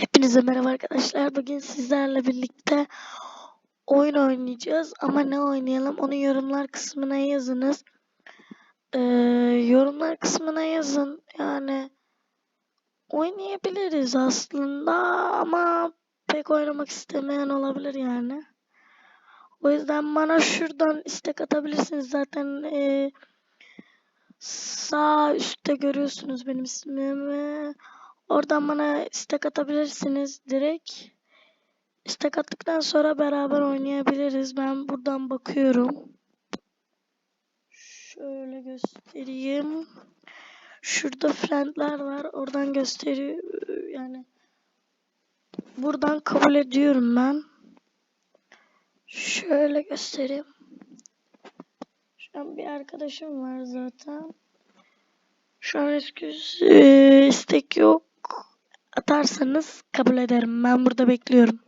Hepinize merhaba arkadaşlar. Bugün sizlerle birlikte oyun oynayacağız. Ama ne oynayalım onu yorumlar kısmına yazınız. Ee, yorumlar kısmına yazın. Yani oynayabiliriz aslında ama pek oynamak istemeyen olabilir yani. O yüzden bana şuradan istek atabilirsiniz. Zaten ee, sağ üstte görüyorsunuz benim ismimi. Oradan bana istek atabilirsiniz direkt. İstek attıktan sonra beraber oynayabiliriz. Ben buradan bakıyorum. Şöyle göstereyim. Şurada friendler var. Oradan gösteriyor. Yani buradan kabul ediyorum ben. Şöyle göstereyim. Şu an bir arkadaşım var zaten. Şu an esküz e, istek yok. Atarsanız kabul ederim. Ben burada bekliyorum.